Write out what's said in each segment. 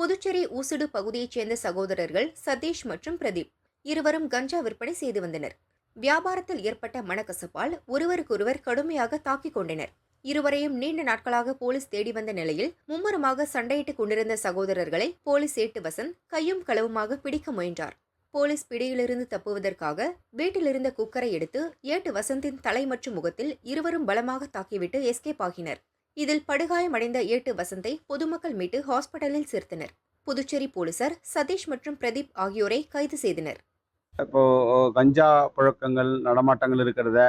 புதுச்சேரி ஊசுடு பகுதியைச் சேர்ந்த சகோதரர்கள் சதீஷ் மற்றும் பிரதீப் இருவரும் கஞ்சா விற்பனை செய்து வந்தனர். வியாபாரத்தில் ஏற்பட்ட மனக்கசப்பால் ஒருவருக்கொருவர் கடுமையாக தாக்கிக் கொண்டனர். இருவரையும் நீண்ட நாட்களாக போலீஸ் தேடி வந்த நிலையில் மும்முரமாக சண்டையிட்டுக் கொண்டிருந்த சகோதரர்களை போலீஸ் ஏட்டு வசந்த் கையும் களவுமாக பிடிக்க முயன்றார். போலீஸ் பிடியிலிருந்து தப்புவதற்காக வீட்டிலிருந்த குக்கரை எடுத்து ஏட்டு வசந்தின் தலை மற்றும் முகத்தில் இருவரும் பலமாக தாக்கிவிட்டு எஸ்கேப் ஆகினர். இதில் படுகாயமடைந்த ஏட்டு வசந்தை பொதுமக்கள் மீட்டு ஹாஸ்பிட்டலில் சேர்த்தனர். புதுச்சேரி போலீசார் சதீஷ் மற்றும் பிரதீப் ஆகியோரை கைது செய்தனர். இப்போ கஞ்சா புழக்கங்கள் நடமாட்டங்கள் இருக்கிறத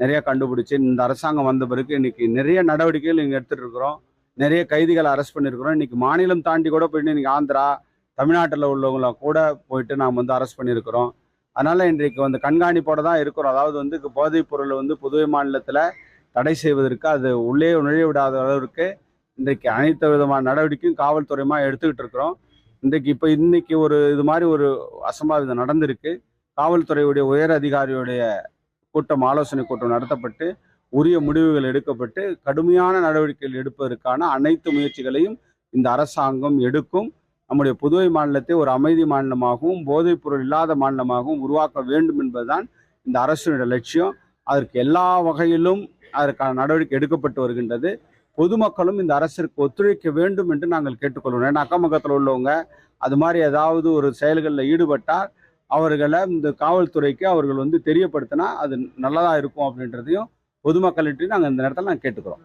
நிறைய கண்டுபிடிச்சு இந்த அரசாங்கம் வந்த பிறகு இன்னைக்கு நிறைய நடவடிக்கைகள் இங்கே எடுத்துட்டு இருக்கிறோம். நிறைய கைதிகளை அரெஸ்ட் பண்ணியிருக்கிறோம். இன்னைக்கு மாநிலம் தாண்டி கூட போயிட்டு இன்னைக்கு ஆந்திரா தமிழ்நாட்டில் உள்ளவங்கள கூட போயிட்டு நாம் வந்து அரெஸ்ட் பண்ணியிருக்கிறோம். அதனால் இன்றைக்கு வந்து கண்காணிப்போடு தான் இருக்கிறோம். அதாவது வந்து போதைப் பொருளை வந்து புதுவை மாநிலத்தில் தடை செய்வதற்கு அது உள்ளே நுழைய விடாத அளவிற்கு இன்றைக்கு அனைத்து விதமான நடவடிக்கையும் காவல்துறையுமா எடுத்துக்கிட்டு இருக்கிறோம். இன்றைக்கு இப்போ இன்னைக்கு ஒரு இது மாதிரி ஒரு அசம்பாவிதம் நடந்திருக்கு. காவல்துறையுடைய உயர் அதிகாரியுடைய கூட்டம் ஆலோசனை கூட்டம் நடத்தப்பட்டு உரிய முடிவுகள் எடுக்கப்பட்டு கடுமையான நடவடிக்கைகள் எடுப்பதற்கான அனைத்து முயற்சிகளையும் இந்த அரசாங்கம் எடுக்கும். நம்முடைய புதுவை மாநிலத்தை ஒரு அமைதி மாநிலமாகவும் போதைப் பொருள் இல்லாத மாநிலமாகவும் உருவாக்க வேண்டும் என்பதுதான் இந்த அரசினுடைய லட்சியம். அதற்கு எல்லா வகையிலும் அதற்கான நடவடிக்கை எடுக்கப்பட்டு வருகின்றது. பொதுமக்களும் இந்த அரசிற்கு ஒத்துழைக்க வேண்டும் என்று நாங்கள் கேட்டுக்கொள்வோம் ஏன்னா அக்கம்பக்கத்தில் உள்ளவங்க அது மாதிரி ஏதாவது ஒரு செயல்களில் ஈடுபட்டால் அவர்களை இந்த காவல்துறைக்கு அவர்கள் வந்து தெரியப்படுத்தினா அது நல்லதாக இருக்கும் அப்படின்றதையும் பொதுமக்கள்கிட்டையும் நாங்கள் இந்த நேரத்தில் நாங்கள் கேட்டுக்கிறோம்.